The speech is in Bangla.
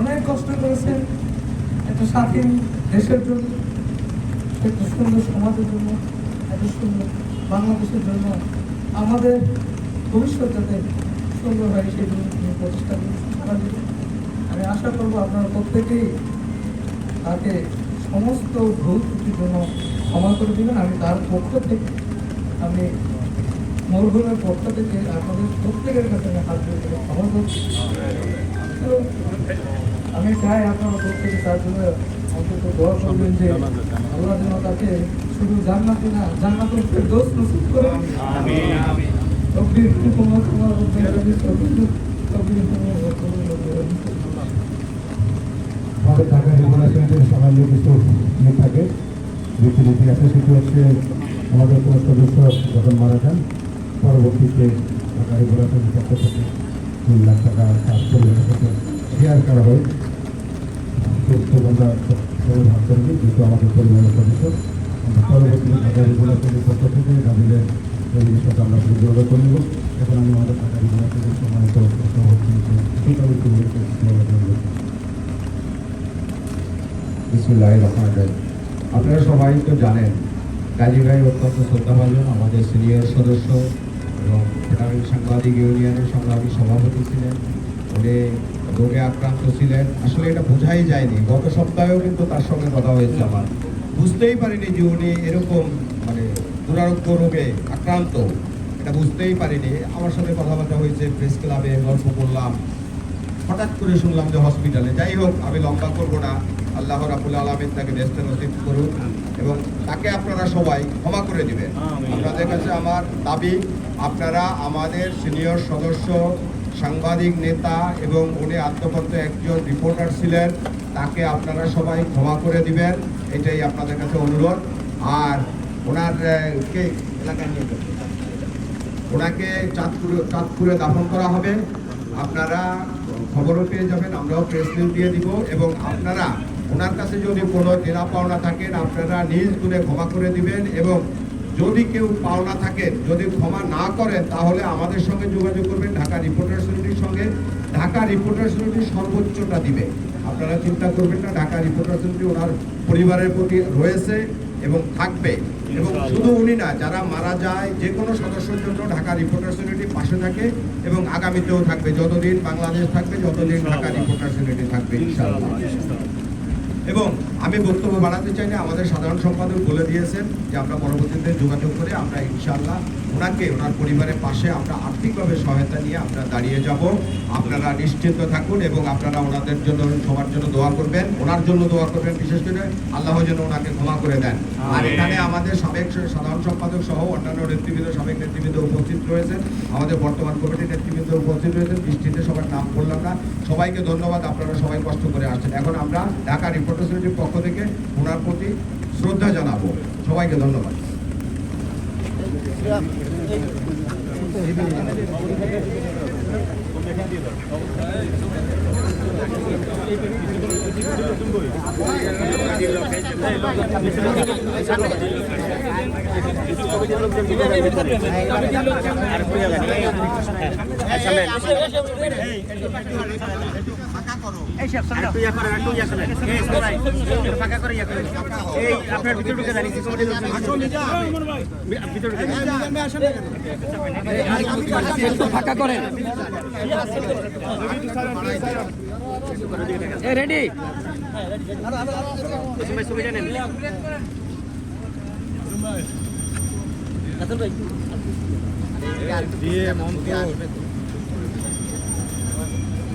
অনেক কষ্ট করেছেন একটা স্বাধীন দেশের জন্য একটা সুন্দর সমাজের জন্য একটা সুন্দর বাংলাদেশের জন্য, আমাদের ভবিষ্যৎ যাতে সুন্দর হয় সেই জন্য প্রচেষ্টা করেছেন। আমি আশা করব আপনারা প্রত্যেকেই তাকে সমস্ত ভুল ত্রুটির জন্য ক্ষমা করে দিবেন। আমি তার পক্ষ থেকে আমি মরহুমের পক্ষ থেকে আপনাদের প্রত্যেকের কাছে আমি হাত করে ক্ষমা করছি। আমি চাই আপনারা প্রত্যেকে তার জন্য অন্তত দোয়া করবেন যে আল্লাহ যেন তাকে শুধু জান্নাতি না জান্নাতুল ফেরদৌস নসিব করে। তকবীর ক্ষমা ক্ষমা করবেন তকবীর তকবীর ক্ষমা করবেন আমাদের ঢাকা রেগুলেশনের সামান্য কিছু ইয়ে থাকে, রীতিনীতি আছে, সেটি হচ্ছে আমাদের কোনো সদস্য যখন মারা যান, পরবর্তীতে ঢাকা রেগুলেশনের পক্ষ থেকে তিন লাখ টাকা তার পরিবারের সাথে শেয়ার করা হয়। সবাই ভাগ করে যেহেতু আমাদের পরিবারের সদস্য, আমরা পরবর্তীতে ঢাকা রেগুলেশনের পক্ষ থেকে গাভীদের পরিবেশের সাথে আমরা যোগাযোগ করে নেব। এখন আমি আমাদের ঢাকা বিসমুল্লাহ রহমান রহিম আপনারা সবাই তো জানেন, কাজী ভাই অত্যন্ত শ্রদ্ধাভাজন আমাদের সিনিয়র সদস্য এবং ফেডারেল সাংবাদিক ইউনিয়নের সংগ্রামী সভাপতি ছিলেন। উনি রোগে আক্রান্ত ছিলেন। আসলে এটা বোঝাই যায়নি। গত সপ্তাহেও কিন্তু তার সঙ্গে কথা হয়েছে আমার। বুঝতেই পারিনি যে উনি এরকম মানে দুরারোগ্য রোগে আক্রান্ত। এটা বুঝতেই পারিনি। আমার সাথে কথাবার্তা হয়েছে, প্রেস ক্লাবে গল্প করলাম। হঠাৎ করে শুনলাম যে হসপিটালে যাই হোক আমি লম্বা করব না। আল্লাহ রাবুল আলমিন তাকে ব্যস্ত নসিব করুন এবং তাকে আপনারা সবাই ক্ষমা করে দিবেন। আপনাদের কাছে আমার দাবি আপনারা আমাদের সিনিয়র সদস্য সাংবাদিক নেতা এবং উনি আত্মপত্র একজন রিপোর্টার ছিলেন তাকে আপনারা সবাই ক্ষমা করে দিবেন। এটাই আপনাদের কাছে অনুরোধ। আর ওনার কে এলাকায় নিয়ে ওনাকে চাঁদপুরে চাঁদপুরে দাফন করা হবে। আপনারা খবরও পেয়ে যাবেন, আমরাও প্রেস নিউজ দিয়ে দিব এবং আপনারা ওনার কাছে যদি কোনো দেনা পাওনা থাকেন আপনারা নিজ গুণে ক্ষমা করে দিবেন এবং যদি কেউ পাওনা থাকেন যদি ক্ষমা না করেন, তাহলে আমাদের সঙ্গে যোগাযোগ করবেন ঢাকা রিপোর্টার সমিতির সঙ্গে। ঢাকা রিপোর্টার সমিতি সর্বোচ্চটা দিবে। আপনারা চিন্তা করবেন না, ঢাকা রিপোর্টার সমিতি ওনার পরিবারের প্রতি রয়েছে। এবং থাকবে। এবং শুধু উনি না যারা মারা যায় যে কোনো সদস্যের জন্য ঢাকা রিপোর্টার ইউনিটি পাশে থাকে এবং আগামীতেও থাকবে। যতদিন বাংলাদেশ থাকবে যতদিন ঢাকা রিপোর্টার ইউনিটি থাকবে এবং আমি বক্তব্য বাড়াতে চাই না আমাদের সাধারণ সম্পাদক বলে দিয়েছেন যে আমরা পরবর্তীতে যোগাযোগ করে আমরা ইনশাআল্লাহ ওনাকে ওনার পরিবারের পাশে আমরা আর্থিকভাবে সহায়তা নিয়ে আমরা দাঁড়িয়ে যাব। আপনারা নিশ্চিন্ত থাকুন এবং আপনারা ওনাদের জন্য সবার জন্য দোয়া করবেন। ওনার জন্য দোয়া করবেন বিশেষ করে আল্লাহ যেন ওনাকে ক্ষমা করে দেন। আর এখানে আমাদের সাবেক সাধারণ সম্পাদক সহ অন্যান্য নেতৃবৃন্দ সাবেক নেতৃবৃন্দ উপস্থিত রয়েছেন। আমাদের বর্তমান কমিটির নেতৃবৃন্দ উপস্থিত রয়েছেন। দৃষ্টিতে সবার নাম বললাম না। সবাইকে ধন্যবাদ আপনারা সবাই কষ্ট করে আসছেন। এখন আমরা ঢাকা রিপোর্টার সমিতির পক্ষ থেকে ওনার প্রতি শ্রদ্ধা জানাব। সবাইকে ধন্যবাদ একটু ইয়া করেন, একটু ইয়া করেন। এই ইয়া আপনার ভিতরে ঢুকে কমিটির ভিতরে ফাঁকা করেন রেডি সবাই সবাই জানেন দিয়ে মন্ত্র